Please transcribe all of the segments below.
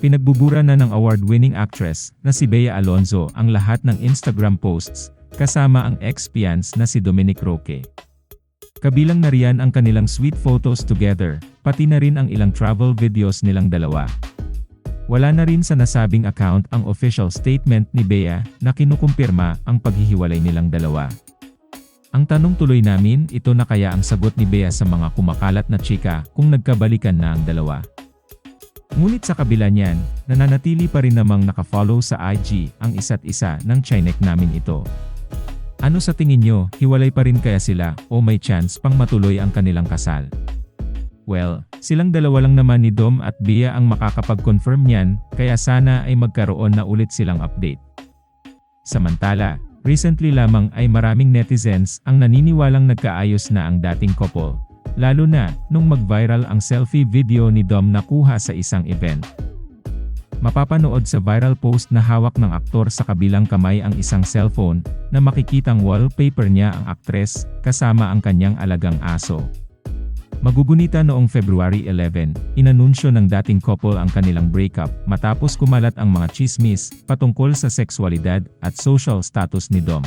Pinagbubura na ng award-winning actress na si Bea Alonzo ang lahat ng Instagram posts, kasama ang ex-fiance na si Dominic Roque. Kabilang na riyan ang kanilang sweet photos together, pati na rin ang ilang travel videos nilang dalawa. Wala na rin sa nasabing account ang official statement ni Bea na kinukumpirma ang paghihiwalay nilang dalawa. Ang tanong tuloy namin, ito na kaya ang sagot ni Bea sa mga kumakalat na chika kung nagkabalikan na ang dalawa. Ngunit sa kabila niyan, nananatili pa rin namang nakafollow sa IG ang isa't isa ng chinek namin ito. Ano sa tingin nyo, hiwalay pa rin kaya sila o may chance pang matuloy ang kanilang kasal? Well, silang dalawa lang naman ni Dom at Bea ang makakapag-confirm niyan, kaya sana ay magkaroon na ulit silang update. Samantala, recently lamang ay maraming netizens ang naniniwalang nagkaayos na ang dating couple, lalo na nung mag-viral ang selfie video ni Dom na kuha sa isang event. Mapapanood sa viral post na hawak ng aktor sa kabilang kamay ang isang cellphone na makikitang wallpaper niya ang aktres kasama ang kanyang alagang aso. Magugunita noong February 11, inanunsyo ng dating couple ang kanilang breakup matapos kumalat ang mga chismis patungkol sa sexualidad at social status ni Dom.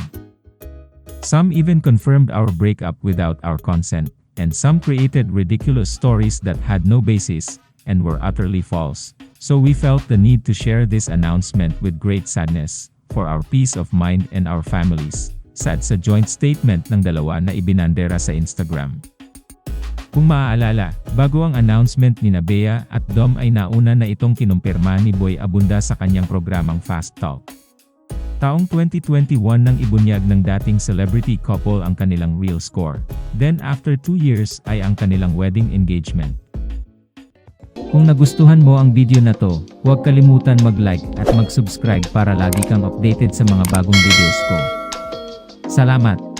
Some even confirmed our breakup without our consent, and some created ridiculous stories that had no basis and were utterly false. So we felt the need to share this announcement with great sadness for our peace of mind and our families. Sad sa joint statement ng dalawa na ibinandera sa Instagram. Kung maaalala, bago ang announcement ni Nabea at Dom ay nauna na itong kinumpirma ni Boy Abunda sa kanyang programang Fast Talk. Taong 2021 nang ibunyag ng dating celebrity couple ang kanilang real score. Then after 2 years ay ang kanilang wedding engagement. Kung nagustuhan mo ang video na to, huwag kalimutan mag-like at mag-subscribe para lagi kang updated sa mga bagong videos ko. Salamat!